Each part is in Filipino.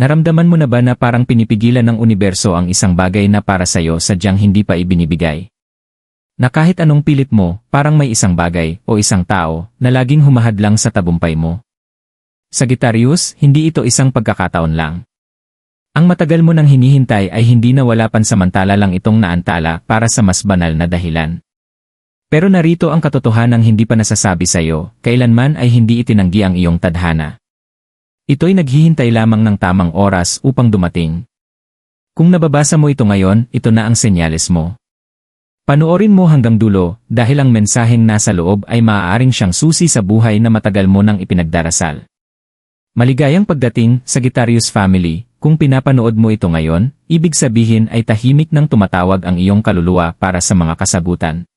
Naramdaman mo na ba na parang pinipigilan ng universo ang isang bagay na para sa'yo sadyang hindi pa ibinibigay? Na kahit anong pilit mo, parang may isang bagay o isang tao na laging humahadlang sa tabumpay mo. Sagittarius, hindi ito isang pagkakataon lang. Ang matagal mo nang hinihintay ay hindi na wala pansamantala lang itong naantala para sa mas banal na dahilan. Pero narito ang katotohanang hindi pa nasasabi sa'yo, kailanman ay hindi itinanggi ang iyong tadhana. Ito'y naghihintay lamang ng tamang oras upang dumating. Kung nababasa mo ito ngayon, ito na ang senyales mo. Panoorin mo hanggang dulo dahil ang mensaheng nasa loob ay maaaring siyang susi sa buhay na matagal mo nang ipinagdarasal. Maligayang pagdating, Sagittarius Family, kung pinapanood mo ito ngayon, ibig sabihin ay tahimik nang tumatawag ang iyong kaluluwa para sa mga kasagutan.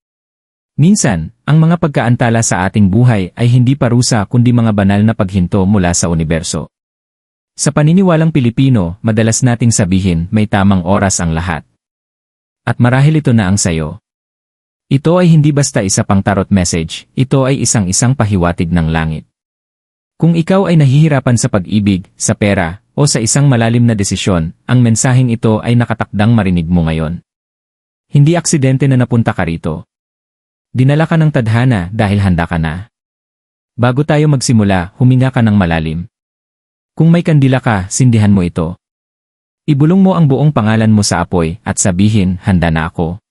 Minsan, ang mga pagkaantala sa ating buhay ay hindi parusa kundi mga banal na paghinto mula sa universo. Sa paniniwalang Pilipino, madalas nating sabihin may tamang oras ang lahat. At marahil ito na ang sayo. Ito ay hindi basta isa pang tarot message, ito ay isang-isang pahiwatig ng langit. Kung ikaw ay nahihirapan sa pag-ibig, sa pera, o sa isang malalim na desisyon, ang mensaheng ito ay nakatakdang marinig mo ngayon. Hindi aksidente na napunta ka rito. Dinala ka ng tadhana dahil handa ka na. Bago tayo magsimula, huminga ka ng malalim. Kung may kandila ka, sindihan mo ito. Ibulong mo ang buong pangalan mo sa apoy at sabihin, handa na ako.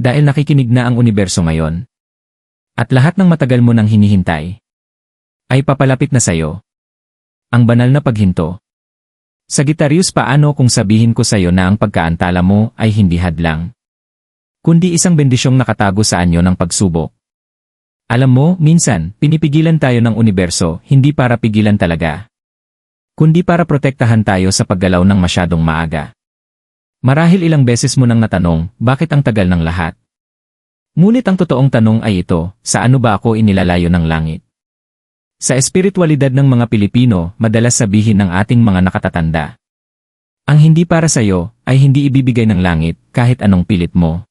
Dahil nakikinig na ang universo ngayon. At lahat ng matagal mo nang hinihintay ay papalapit na sayo. Ang banal na paghinto. Sagittarius paano kung sabihin ko sayo na ang pagkaantala mo ay hindi hadlang? Kundi isang bendisyong nakatago sa anyo ng pagsubok. Alam mo, minsan, pinipigilan tayo ng universo, hindi para pigilan talaga. Kundi para protektahan tayo sa paggalaw ng masyadong maaga. Marahil ilang beses mo nang natanong, bakit ang tagal ng lahat? Ngunit ang totoong tanong ay ito, sa ano ba ako inilalayo ng langit? Sa espiritualidad ng mga Pilipino, madalas sabihin ng ating mga nakatatanda. Ang hindi para sa'yo, ay hindi ibibigay ng langit, kahit anong pilit mo.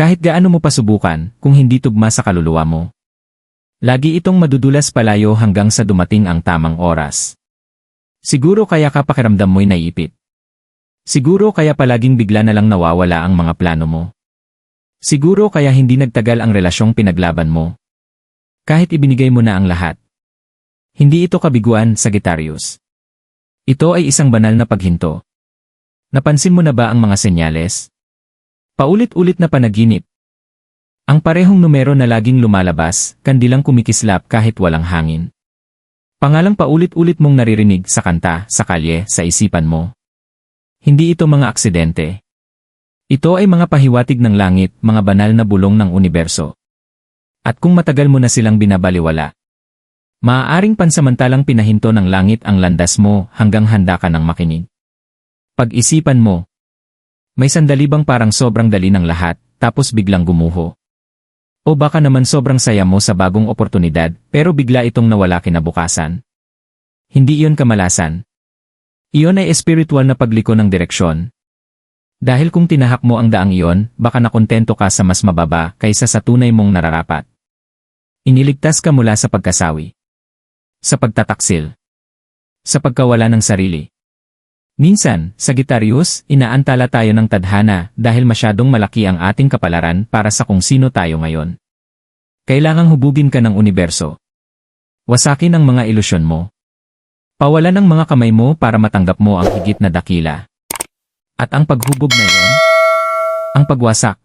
Kahit gaano mo pasubukan, kung hindi tugma sa kaluluwa mo. Lagi itong madudulas palayo hanggang sa dumating ang tamang oras. Siguro kaya ka pakiramdam mo'y naiipit. Siguro kaya palaging bigla na lang nawawala ang mga plano mo. Siguro kaya hindi nagtagal ang relasyong pinaglaban mo. Kahit ibinigay mo na ang lahat. Hindi ito kabiguan, Sagittarius. Ito ay isang banal na paghinto. Napansin mo na ba ang mga senyales? Paulit-ulit na panaginip. Ang parehong numero na laging lumalabas, kandilang kumikislap kahit walang hangin. Pangalang paulit-ulit mong naririnig sa kanta, sa kalye, sa isipan mo. Hindi ito mga aksidente. Ito ay mga pahiwatig ng langit, mga banal na bulong ng universo. At kung matagal mo na silang binabaliwala, maaaring pansamantalang pinahinto ng langit ang landas mo hanggang handa ka ng makinig. Pag-isipan mo, may sandali bang parang sobrang dali ng lahat, tapos biglang gumuho? O baka naman sobrang saya mo sa bagong oportunidad, pero bigla itong nawala kinabukasan? Hindi iyon kamalasan. Iyon ay espiritual na pagliko ng direksyon. Dahil kung tinahak mo ang daang iyon, baka nakontento ka sa mas mababa kaysa sa tunay mong nararapat. Iniligtas ka mula sa pagkasawi. Sa pagtataksil. Sa pagkawala ng sarili. Minsan, Sagittarius, inaantala tayo ng tadhana dahil masyadong malaki ang ating kapalaran para sa kung sino tayo ngayon. Kailangang hubugin ka ng universo. Wasakin ang mga ilusyon mo. Pawalan ang mga kamay mo para matanggap mo ang higit na dakila. At ang paghubog na iyon, ang pagwasak.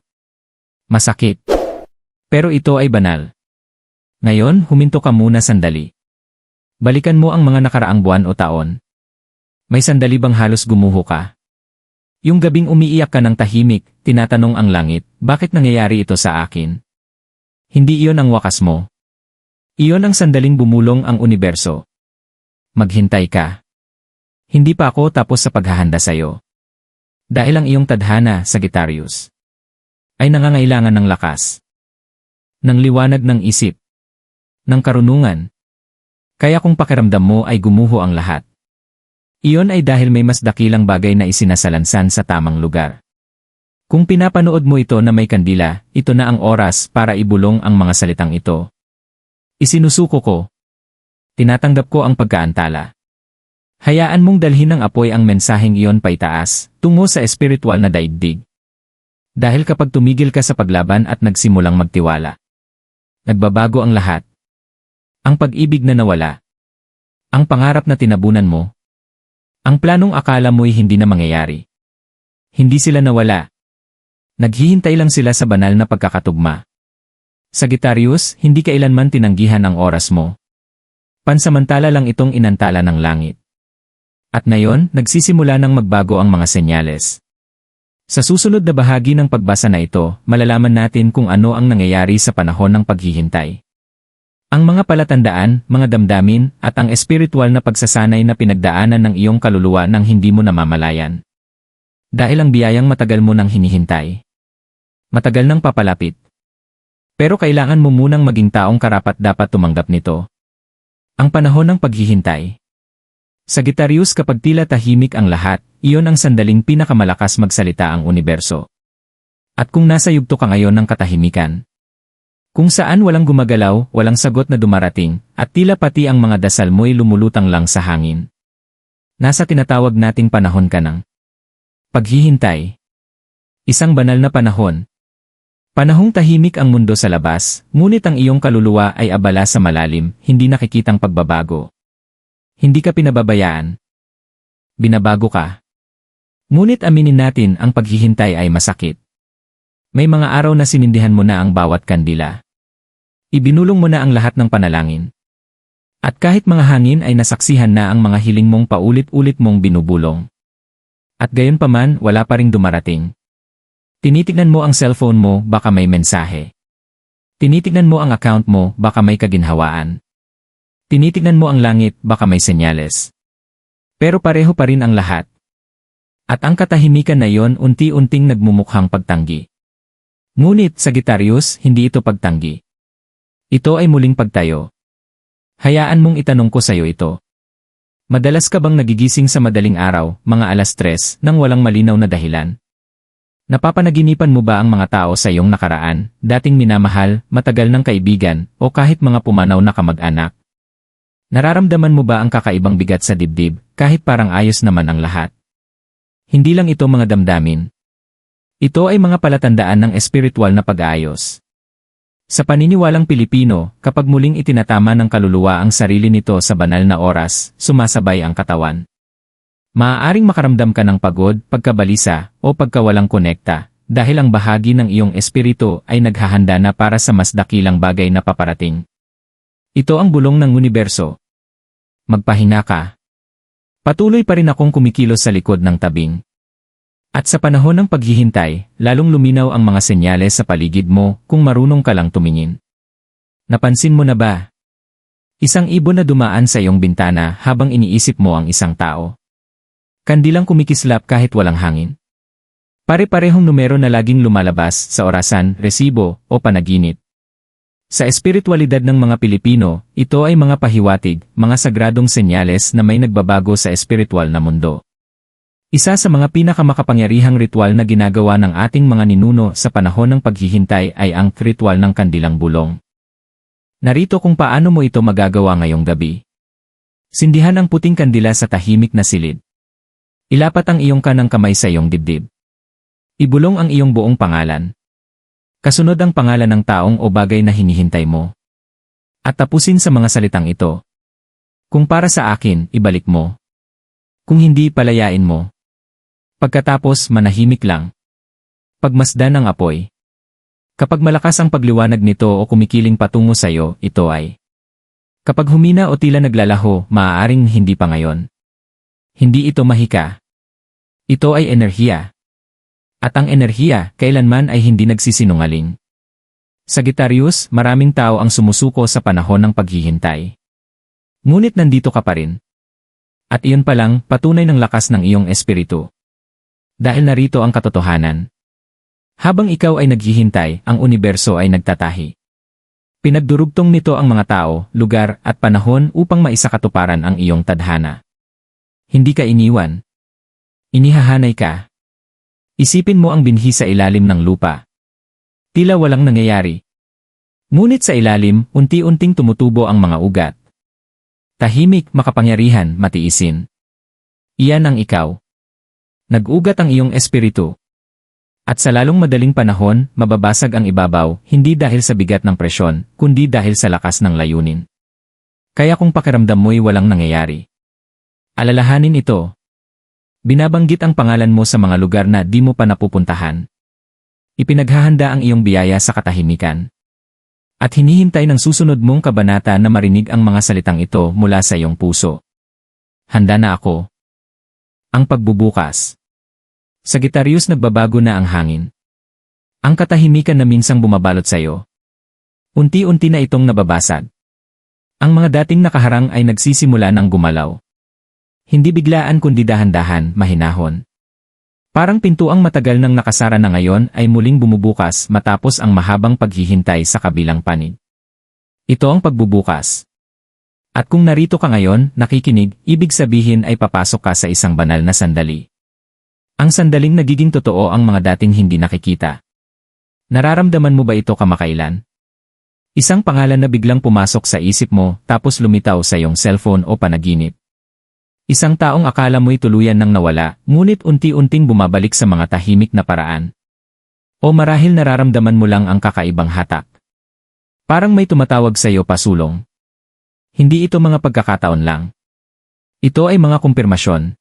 Masakit. Pero ito ay banal. Ngayon, huminto ka muna sandali. Balikan mo ang mga nakaraang buwan o taon. May sandali bang halos gumuho ka? Yung gabing umiiyak ka ng tahimik, tinatanong ang langit, bakit nangyayari ito sa akin? Hindi iyon ang wakas mo. Iyon ang sandaling bumulong ang universo. Maghintay ka. Hindi pa ako tapos sa paghahanda sa'yo. Dahil ang iyong tadhana, Sagittarius, ay nangangailangan ng lakas, ng liwanag ng isip, ng karunungan. Kaya kung pakiramdam mo ay gumuho ang lahat, iyon ay dahil may mas dakilang bagay na isinasalansan sa tamang lugar. Kung pinapanood mo ito na may kandila, ito na ang oras para ibulong ang mga salitang ito. Isinusuko ko. Tinatanggap ko ang pagkaantala. Hayaan mong dalhin ng apoy ang mensaheng iyon paitaas, tungo sa espiritual na daigdig. Dahil kapag tumigil ka sa paglaban at nagsimulang magtiwala, nagbabago ang lahat. Ang pag-ibig na nawala. Ang pangarap na tinabunan mo. Ang planong akala mo'y hindi na mangyayari. Hindi sila nawala. Naghihintay lang sila sa banal na pagkakatugma. Sagittarius, hindi kailanman tinanggihan ang oras mo. Pansamantala lang itong inantala ng langit. At ngayon, nagsisimula ng magbago ang mga senyales. Sa susunod na bahagi ng pagbasa na ito, malalaman natin kung ano ang nangyayari sa panahon ng paghihintay. Ang mga palatandaan, mga damdamin, at ang espiritual na pagsasanay na pinagdaanan ng iyong kaluluwa nang hindi mo namamalayan. Dahil ang biyayang matagal mo nang hinihintay. Matagal nang papalapit. Pero kailangan mo munang maging taong karapat dapat tumanggap nito. Ang panahon ng paghihintay. Sagittarius kapag tila tahimik ang lahat, iyon ang sandaling pinakamalakas magsalita ang universo. At kung nasa yugto ka ngayon ng katahimikan, kung saan walang gumagalaw, walang sagot na dumarating, at tila pati ang mga dasal mo'y lumulutang lang sa hangin. Nasa tinatawag nating panahon ka ng paghihintay. Isang banal na panahon. Panahong tahimik ang mundo sa labas, ngunit ang iyong kaluluwa ay abala sa malalim, hindi nakikitang pagbabago. Hindi ka pinababayaan. Binabago ka. Ngunit aminin natin ang paghihintay ay masakit. May mga araw na sinindihan mo na ang bawat kandila. Ibinulong mo na ang lahat ng panalangin. At kahit mga hangin ay nasaksihan na ang mga hiling mong paulit-ulit mong binubulong. At gayon pa man, wala pa ring dumarating. Tinitignan mo ang cellphone mo, baka may mensahe. Tinitignan mo ang account mo, baka may kaginhawaan. Tinitignan mo ang langit, baka may senyales. Pero pareho pa rin ang lahat. At ang katahimikan na iyon unti-unting nagmumukhang pagtanggi. Ngunit, Sagittarius, hindi ito pagtanggi. Ito ay muling pagtayo. Hayaan mong itanong ko sa iyo ito. Madalas ka bang nagigising sa madaling araw, mga alas tres, nang walang malinaw na dahilan? Napapanaginipan mo ba ang mga tao sa iyong nakaraan, dating minamahal, matagal ng kaibigan, o kahit mga pumanaw na kamag-anak? Nararamdaman mo ba ang kakaibang bigat sa dibdib, kahit parang ayos naman ang lahat? Hindi lang ito mga damdamin. Ito ay mga palatandaan ng espiritual na pag-aayos. Sa paniniwalang Pilipino, kapag muling itinatama ng kaluluwa ang sarili nito sa banal na oras, sumasabay ang katawan. Maaaring makaramdam ka ng pagod, pagkabalisa, o pagkawalang konekta, dahil ang bahagi ng iyong espiritu ay naghahanda na para sa mas dakilang bagay na paparating. Ito ang bulong ng universo. Magpahinga ka. Patuloy pa rin akong kumikilos sa likod ng tabing. At sa panahon ng paghihintay, lalong luminaw ang mga senyales sa paligid mo kung marunong ka lang tumingin. Napansin mo na ba? Isang ibon na dumaan sa iyong bintana habang iniisip mo ang isang tao. Kandilang kumikislap kahit walang hangin. Pare-parehong numero na laging lumalabas sa orasan, resibo, o panaginip. Sa espiritualidad ng mga Pilipino, ito ay mga pahiwatig, mga sagradong senyales na may nagbabago sa espiritual na mundo. Isa sa mga pinakamakapangyarihang ritual na ginagawa ng ating mga ninuno sa panahon ng paghihintay ay ang ritual ng kandilang bulong. Narito kung paano mo ito magagawa ngayong gabi. Sindihan ang puting kandila sa tahimik na silid. Ilapat ang iyong kanang kamay sa iyong dibdib. Ibulong ang iyong buong pangalan. Kasunod ang pangalan ng taong o bagay na hinihintay mo. At tapusin sa mga salitang ito. Kung para sa akin, ibalik mo. Kung hindi, palayain mo. Pagkatapos manahimik lang. Pagmasdan ng apoy. Kapag malakas ang pagliwanag nito o kumikiling patungo sa iyo, ito ay. Kapag humina o tila naglalaho, maaaring hindi pa ngayon. Hindi ito mahika. Ito ay enerhiya. At ang enerhiya, kailanman ay hindi nagsisinungaling. Sagittarius, maraming tao ang sumusuko sa panahon ng paghihintay. Ngunit nandito ka pa rin. At iyon pa lang, patunay ng lakas ng iyong espiritu. Dahil narito ang katotohanan. Habang ikaw ay naghihintay, ang universo ay nagtatahi. Pinagdurugtong nito ang mga tao, lugar, at panahon upang maisakatuparan ang iyong tadhana. Hindi ka iniwan. Inihahanay ka. Isipin mo ang binhi sa ilalim ng lupa. Tila walang nangyayari. Ngunit sa ilalim, unti-unting tumutubo ang mga ugat. Tahimik, makapangyarihan, matiisin. Iyan ang ikaw. Nag-ugat ang iyong espiritu. At sa lalong madaling panahon, mababasag ang ibabaw, hindi dahil sa bigat ng presyon, kundi dahil sa lakas ng layunin. Kaya kung pakiramdam mo'y walang nangyayari. Alalahanin ito. Binabanggit ang pangalan mo sa mga lugar na di mo pa napupuntahan. Ipinaghahanda ang iyong biyaya sa katahimikan. At hinihintay ng susunod mong kabanata na marinig ang mga salitang ito mula sa iyong puso. Handa na ako. Ang pagbubukas. Sagittarius nagbabago na ang hangin. Ang katahimikan na minsang bumabalot sa iyo. Unti-unti na itong nababasag. Ang mga dating nakaharang ay nagsisimula ng gumalaw. Hindi biglaan kundi dahan-dahan, mahinahon. Parang pintuang matagal nang nakasara na ngayon ay muling bumubukas matapos ang mahabang paghihintay sa kabilang panig. Ito ang pagbubukas. At kung narito ka ngayon, nakikinig, ibig sabihin ay papasok ka sa isang banal na sandali. Ang sandaling nagiging totoo ang mga dating hindi nakikita. Nararamdaman mo ba ito kamakailan? Isang pangalan na biglang pumasok sa isip mo tapos lumitaw sa iyong cellphone o panaginip. Isang taong akala mo'y tuluyan nang nawala, ngunit unti-unting bumabalik sa mga tahimik na paraan. O marahil nararamdaman mo lang ang kakaibang hatak. Parang may tumatawag sa iyo pasulong. Hindi ito mga pagkakataon lang. Ito ay mga kumpirmasyon,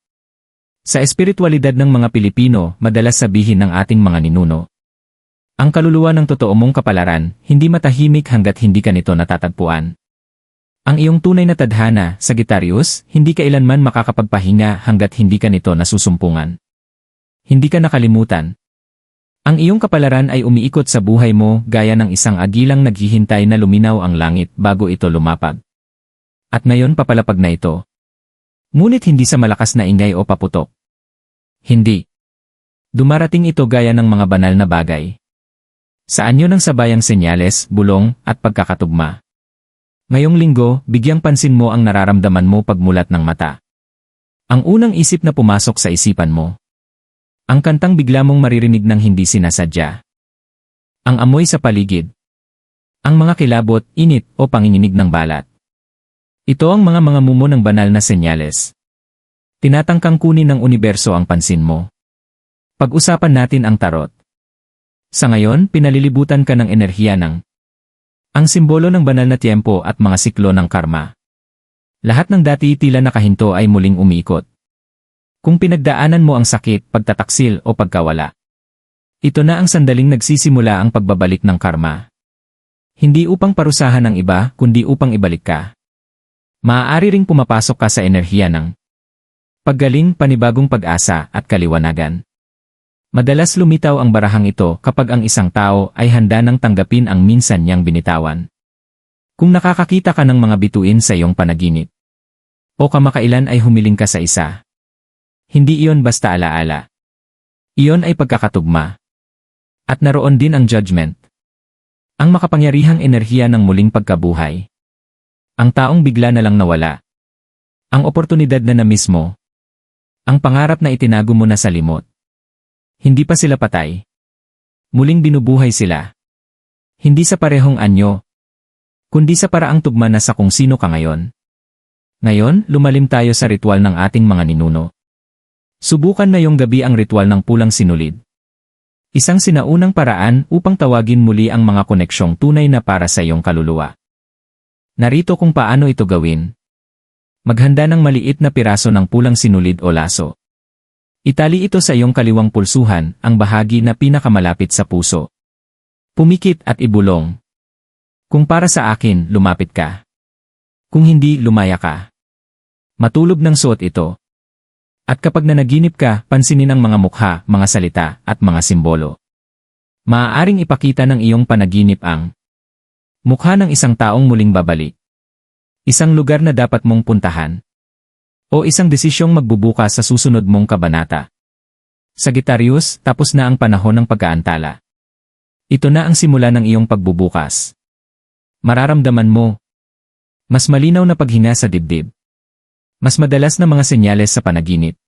sa espiritualidad ng mga Pilipino, madalas sabihin ng ating mga ninuno. Ang kaluluwa ng totoo mong kapalaran, hindi matahimik hanggat hindi ka nito natatagpuan. Ang iyong tunay na tadhana, Sagittarius, hindi kailanman makakapagpahinga hanggat hindi ka nito nasusumpungan. Hindi ka nakalimutan. Ang iyong kapalaran ay umiikot sa buhay mo gaya ng isang agilang naghihintay na luminaw ang langit bago ito lumapag. At ngayon papalapag na ito. Ngunit hindi sa malakas na ingay o paputok. Hindi. Dumarating ito gaya ng mga banal na bagay. Sa anyo ng sabayang senyales, bulong, at pagkakatugma. Ngayong linggo, bigyang pansin mo ang nararamdaman mo pagmulat ng mata. Ang unang isip na pumasok sa isipan mo. Ang kantang bigla mong maririnig ng hindi sinasadya. Ang amoy sa paligid. Ang mga kilabot, init, o panginginig ng balat. Ito ang mga mga mumo ng banal na senyales. Tinatangkang kunin ng universo ang pansin mo. Pag-usapan natin ang tarot. Sa ngayon, pinalilibutan ka ng enerhiya ng ang simbolo ng banal na tiempo at mga siklo ng karma. Lahat ng dati tila nakahinto ay muling umiikot. Kung pinagdaanan mo ang sakit, pagtataksil o pagkawala. Ito na ang sandaling nagsisimula ang pagbabalik ng karma. Hindi upang parusahan ng iba, kundi upang ibalik ka. Maaari ring pumapasok ka sa enerhiya ng paggaling, panibagong pag-asa at kaliwanagan. Madalas lumitaw ang barahang ito kapag ang isang tao ay handa nang tanggapin ang minsan niyang binitawan. Kung nakakakita ka ng mga bituin sa iyong panaginip, o kamakailan ay humiling ka sa isa, hindi iyon basta alaala. Iyon ay pagkakatugma. At naroon din ang judgment. Ang makapangyarihang enerhiya ng muling pagkabuhay. Ang taong bigla na lang nawala. Ang oportunidad na na mismo. Ang pangarap na itinago mo na sa limot. Hindi pa sila patay. Muling binubuhay sila. Hindi sa parehong anyo. Kundi sa paraang tugma na sa kung sino ka ngayon. Ngayon, lumalim tayo sa ritual ng ating mga ninuno. Subukan na yung gabi ang ritual ng pulang sinulid. Isang sinaunang paraan upang tawagin muli ang mga koneksyong tunay na para sa iyong kaluluwa. Narito kung paano ito gawin. Maghanda ng maliit na piraso ng pulang sinulid o laso. Itali ito sa iyong kaliwang pulsuhan, ang bahagi na pinakamalapit sa puso. Pumikit at ibulong. Kung para sa akin, lumapit ka. Kung hindi, lumaya ka. Matulog ng suot ito. At kapag nanaginip ka, pansinin ang mga mukha, mga salita, at mga simbolo. Maaaring ipakita ng iyong panaginip ang Mukha ng isang taong muling babalik. Isang lugar na dapat mong puntahan. O isang desisyong magbubuka sa susunod mong kabanata. Sagittarius, tapos na ang panahon ng pagkaantala. Ito na ang simula ng iyong pagbubukas. Mararamdaman mo. Mas malinaw na paghina sa dibdib. Mas madalas na mga senyales sa panaginip.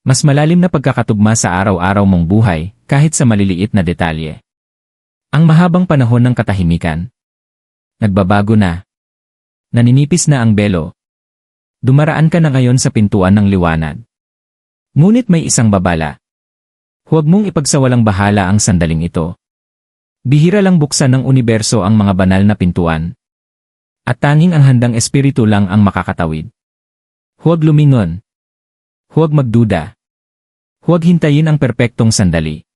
Mas malalim na pagkakatugma sa araw-araw mong buhay, kahit sa maliliit na detalye. Ang mahabang panahon ng katahimikan, Nagbabago na. Naninipis na ang belo. Dumaraan ka na ngayon sa pintuan ng liwanag. Ngunit may isang babala. Huwag mong ipagsawalang bahala ang sandaling ito. Bihira lang buksan ng universo ang mga banal na pintuan. At tanging ang handang espiritu lang ang makakatawid. Huwag lumingon. Huwag magduda. Huwag hintayin ang perpektong sandali.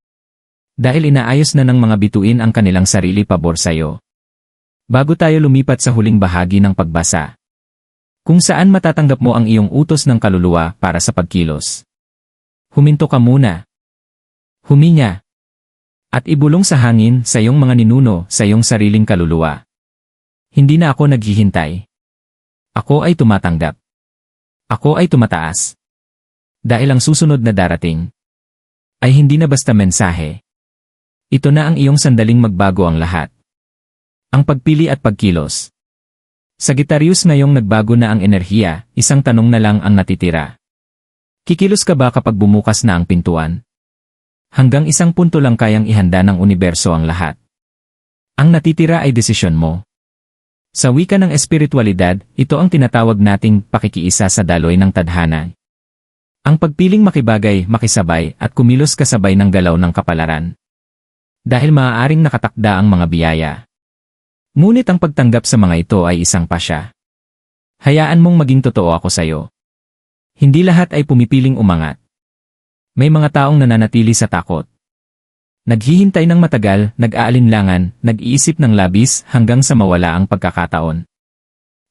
Dahil inaayos na ng mga bituin ang kanilang sarili pabor sa'yo. Bago tayo lumipat sa huling bahagi ng pagbasa. Kung saan matatanggap mo ang iyong utos ng kaluluwa para sa pagkilos. Huminto ka muna. Huminga. At ibulong sa hangin sa iyong mga ninuno sa iyong sariling kaluluwa. Hindi na ako naghihintay. Ako ay tumatanggap. Ako ay tumataas. Dahil ang susunod na darating ay hindi na basta mensahe. Ito na ang iyong sandaling magbago ang lahat. Ang pagpili at pagkilos. Sagittarius ngayong nagbago na ang enerhiya, isang tanong na lang ang natitira. Kikilos ka ba kapag bumukas na ang pintuan? Hanggang isang punto lang kayang ihanda ng universo ang lahat. Ang natitira ay desisyon mo. Sa wika ng espiritualidad, ito ang tinatawag nating pakikiisa sa daloy ng tadhana. Ang pagpiling makibagay, makisabay, at kumilos kasabay ng galaw ng kapalaran. Dahil maaaring nakatakda ang mga biyaya. Ngunit ang pagtanggap sa mga ito ay isang pasya. Hayaan mong maging totoo ako sa'yo. Hindi lahat ay pumipiling umangat. May mga taong nananatili sa takot. Naghihintay ng matagal, nag-aalinlangan, nag-iisip ng labis hanggang sa mawala ang pagkakataon.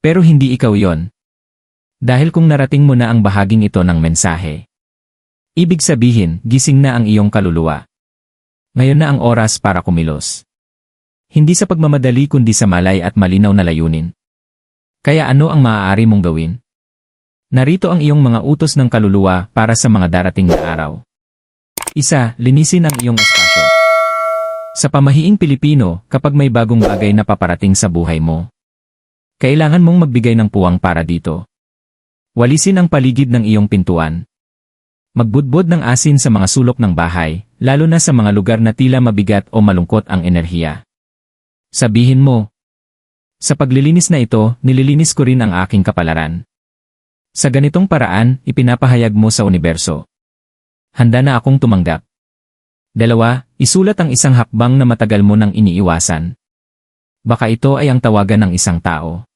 Pero hindi ikaw yon. Dahil kung narating mo na ang bahaging ito ng mensahe. Ibig sabihin, gising na ang iyong kaluluwa. Ngayon na ang oras para kumilos. Hindi sa pagmamadali kundi sa malay at malinaw na layunin. Kaya ano ang maaari mong gawin? Narito ang iyong mga utos ng kaluluwa para sa mga darating na araw. Isa, linisin ang iyong espasyo. Sa pamahiing Pilipino, kapag may bagong bagay na paparating sa buhay mo, kailangan mong magbigay ng puwang para dito. Walisin ang paligid ng iyong pintuan. Magbudbod ng asin sa mga sulok ng bahay, lalo na sa mga lugar na tila mabigat o malungkot ang enerhiya. Sabihin mo, sa paglilinis na ito, nililinis ko rin ang aking kapalaran. Sa ganitong paraan, ipinapahayag mo sa universo. Handa na akong tumanggap. Dalawa, isulat ang isang hakbang na matagal mo nang iniiwasan. Baka ito ay ang tawagan ng isang tao.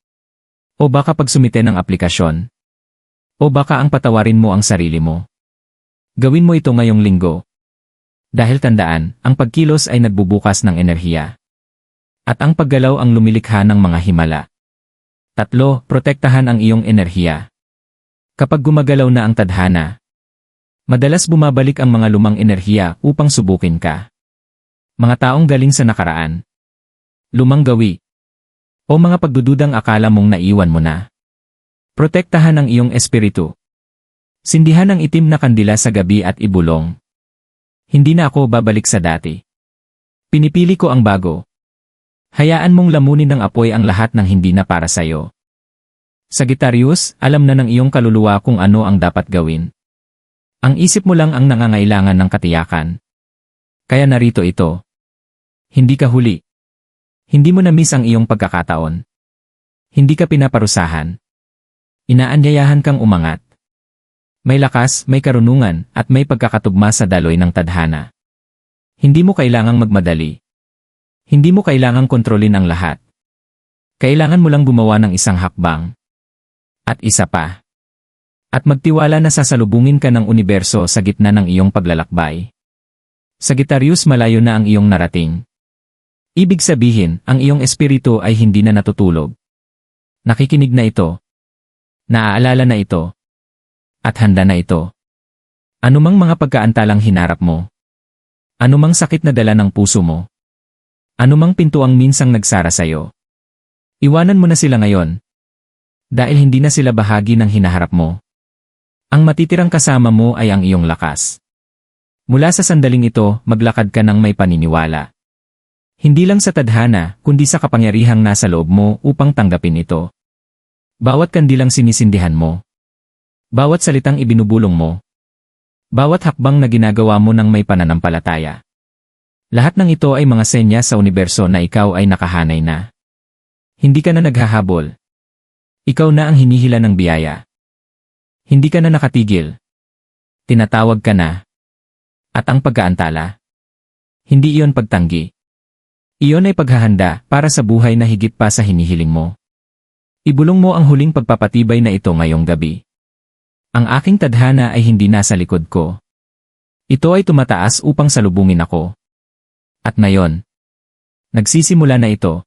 O baka pagsumite ng aplikasyon. O baka ang patawarin mo ang sarili mo. Gawin mo ito ngayong linggo. Dahil tandaan, ang pagkilos ay nagbubukas ng enerhiya. At ang paggalaw ang lumilikha ng mga himala. Tatlo, protektahan ang iyong enerhiya. Kapag gumagalaw na ang tadhana, madalas bumabalik ang mga lumang enerhiya upang subukin ka. Mga taong galing sa nakaraan. Lumang gawi. O mga pagdududang akala mong naiwan mo na. Protektahan ang iyong espiritu. Sindihan ang itim na kandila sa gabi at ibulong. Hindi na ako babalik sa dati. Pinipili ko ang bago. Hayaan mong lamunin ng apoy ang lahat ng hindi na para sa'yo. Sagittarius, alam na ng iyong kaluluwa kung ano ang dapat gawin. Ang isip mo lang ang nangangailangan ng katiyakan. Kaya narito ito. Hindi ka huli. Hindi mo na-miss ang iyong pagkakataon. Hindi ka pinaparusahan. Inaanyayahan kang umangat. May lakas, may karunungan, at may pagkakatugma sa daloy ng tadhana. Hindi mo kailangang magmadali. Hindi mo kailangang kontrolin ang lahat. Kailangan mo lang gumawa ng isang hakbang. At isa pa. At magtiwala na sasalubungin ka ng universo sa gitna ng iyong paglalakbay. Sagittarius malayo na ang iyong narating. Ibig sabihin, ang iyong espiritu ay hindi na natutulog. Nakikinig na ito. Naaalala na ito. At handa na ito. Anumang mga pagkaantalang hinarap mo. Anumang sakit na dala ng puso mo. Anumang pintuang minsang nagsara sa'yo. Iwanan mo na sila ngayon. Dahil hindi na sila bahagi ng hinaharap mo. Ang matitirang kasama mo ay ang iyong lakas. Mula sa sandaling ito, maglakad ka ng may paniniwala. Hindi lang sa tadhana, kundi sa kapangyarihang nasa loob mo upang tanggapin ito. Bawat kandilang sinisindihan mo. Bawat salitang ibinubulong mo. Bawat hakbang na ginagawa mo ng may pananampalataya. Lahat ng ito ay mga senya sa universo na ikaw ay nakahanay na. Hindi ka na naghahabol. Ikaw na ang hinihila ng biyaya. Hindi ka na nakatigil. Tinatawag ka na. At ang pagkaantala. Hindi iyon pagtanggi. Iyon ay paghahanda para sa buhay na higit pa sa hinihiling mo. Ibulong mo ang huling pagpapatibay na ito ngayong gabi. Ang aking tadhana ay hindi nasa likod ko. Ito ay tumataas upang salubungin ako. At ngayon, nagsisimula na ito.